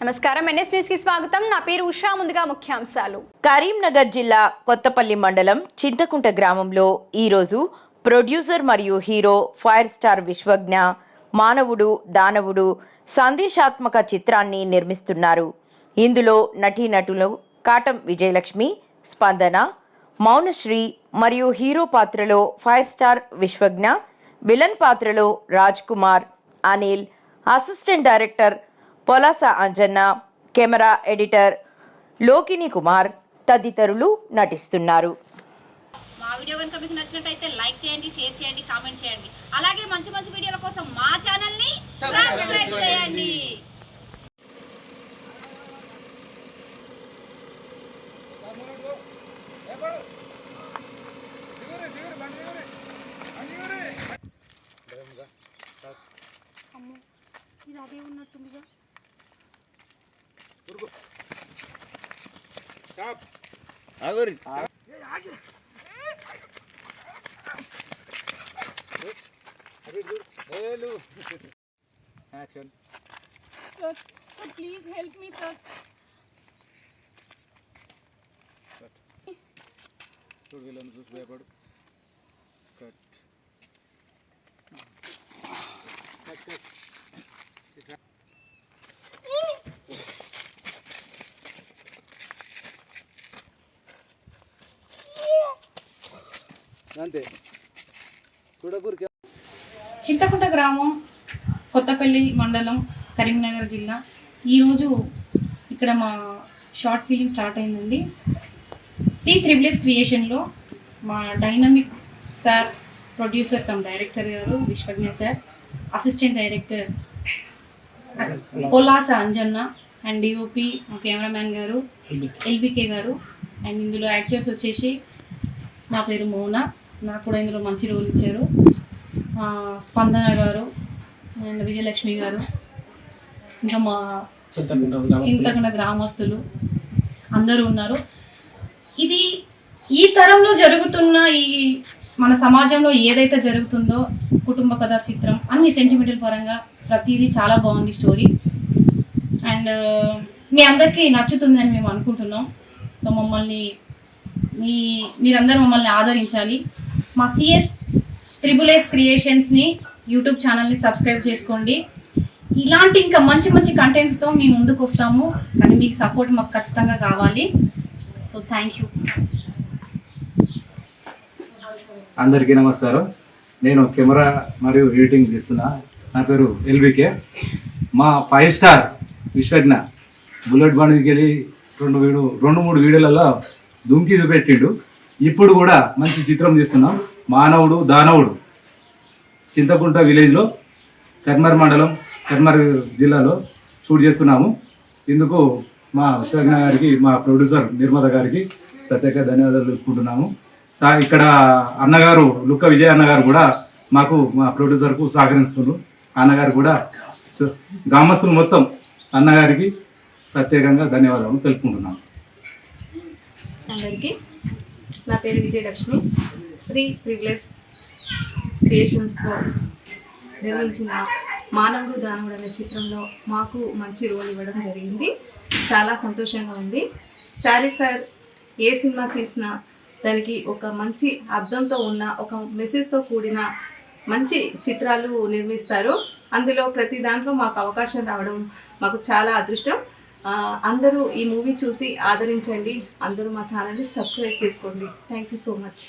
నమస్కారం. ఎన్ఎస్ న్యూస్కి స్వాగతం. నా పేరు ఉషా. ముందుగా ముఖ్యాంశాలు. కరీంనగర్ జిల్లా కొత్తపల్లి మండలం చింతకుంట గ్రామంలో ఈరోజు ప్రొడ్యూసర్ మరియు హీరో ఫైర్ స్టార్ విశ్వజ్ఞ మానవుడు దానవుడు సందేశాత్మక చిత్రాన్ని నిర్మిస్తున్నారు. ఇందులో నటీనటులు కాటం విజయలక్ష్మి స్పందన మౌనశ్రీ మరియు హీరో పాత్రలో ఫైర్ స్టార్ విశ్వజ్ఞ విలన్ పాత్రలో Raj Kumar Anil assistant director Polasa Anjanna camera editor Lokini Kumar తదితరులు నటిస్తున్నారు. మా వీడియో కనుక మీకు నచ్చినట్టయితే లైక్ చేయండి షేర్ చేయండి కామెంట్ చేయండి. అలాగే మంచి మంచి వీడియోల కోసం మా ఛానల్ని సబ్స్క్రైబ్ చేయండి. ఇది అదే ఉన్నట్టుందిగా. Action sir sir please help me sir చూడు వీళ్ళని చూసి భయపడు కట్ కట్ కట్ అంతే. చూడకూరికి చింతకుంట గ్రామం కొత్తపల్లి మండలం కరీంనగర్ జిల్లా. ఈరోజు ఇక్కడ మా షార్ట్ ఫిలిం స్టార్ట్ అయిందండి. సి త్రిబుల్ఎస్ క్రియేషన్లో మా dynamic sir producer cum director గారు Vishwagna sir assistant director Polasa Anjanna and DOP మా కెమెరామ్యాన్ గారు ఎల్బికే గారు అండ్ ఇందులో యాక్టర్స్ వచ్చేసి నా పేరు మోనా. నాకు కూడా ఇందులో మంచి రోల్ ఇచ్చారు. స్పందన గారు అండ్ విజయలక్ష్మి గారు ఇంకా మా చింతకుండ గ్రామస్తులు అందరూ ఉన్నారు. ఇది ఈ తరంలో జరుగుతున్న ఈ మన సమాజంలో ఏదైతే జరుగుతుందో కుటుంబ కథా చిత్రం అన్ని సెంటిమెంటల్ పరంగా ప్రతిదీ చాలా బాగుంది స్టోరీ అండ్ మీ అందరికీ నచ్చుతుందని మేము అనుకుంటున్నాం. సో మమ్మల్ని మీ మీరందరూ మమ్మల్ని ఆదరించాలి. మా సిఎస్ త్రిబుల్ ఎస్ క్రియేషన్స్ని యూట్యూబ్ ఛానల్ని సబ్స్క్రైబ్ చేసుకోండి. ఇలాంటి ఇంకా మంచి మంచి కంటెంట్తో మేము ముందుకు వస్తాము. కానీ మీకు సపోర్ట్ మాకు ఖచ్చితంగా కావాలి. సో థ్యాంక్ యూ అందరికీ నమస్కారం. నేను కెమెరా మరియు ఎడిటింగ్ చేస్తున్నా. నా పేరు ఎల్వికే. మా ఫైవ్ స్టార్ విశ్వజ్ఞ బుల్లెట్ బండికి వెళ్ళి రెండు వీడు రెండు మూడు వీడియోలలో దుంకి చూపెట్టిండు. ఇప్పుడు కూడా మంచి చిత్రం తీస్తున్నాం మానవుడు దానవుడు. చింతకుంట విలేజ్లో కర్మర్ మండలం కర్మర్ జిల్లాలో షూట్ చేస్తున్నాము. ఇందుకు మా విశ్వజ్ఞ గారికి మా ప్రొడ్యూసర్ నిర్మాత గారికి ప్రత్యేక ధన్యవాదాలు తెలుపుకుంటున్నాము. సా ఇక్కడ అన్నగారు లుక్క విజయ్ అన్నగారు కూడా మాకు మా ప్రొడ్యూసర్కు సహకరిస్తున్నారు. అన్నగారు కూడా గ్రామస్తులు మొత్తం అన్నగారికి ప్రత్యేకంగా ధన్యవాదాలు తెలుపుకుంటున్నాము. అందరికీ నా పేరు విజయలక్ష్మి. శ్రీ త్రివ్లెస్ క్రియేషన్స్లో నిర్వహించిన మానవుడు దానవుడు అనే చిత్రంలో మాకు మంచి రోల్ ఇవ్వడం జరిగింది. చాలా సంతోషంగా ఉంది. చారీ సార్ ఏ సినిమా చేసినా దానికి ఒక మంచి అర్థంతో ఉన్న ఒక మెసేజ్తో కూడిన మంచి చిత్రాలు నిర్మిస్తారు. అందులో ప్రతి దాంట్లో మాకు అవకాశం రావడం మాకు చాలా అదృష్టం. అందరూ ఈ మూవీ చూసి ఆదరించండి. అందరూ మా ఛానల్ని సబ్స్క్రైబ్ చేసుకోండి. Thank you so much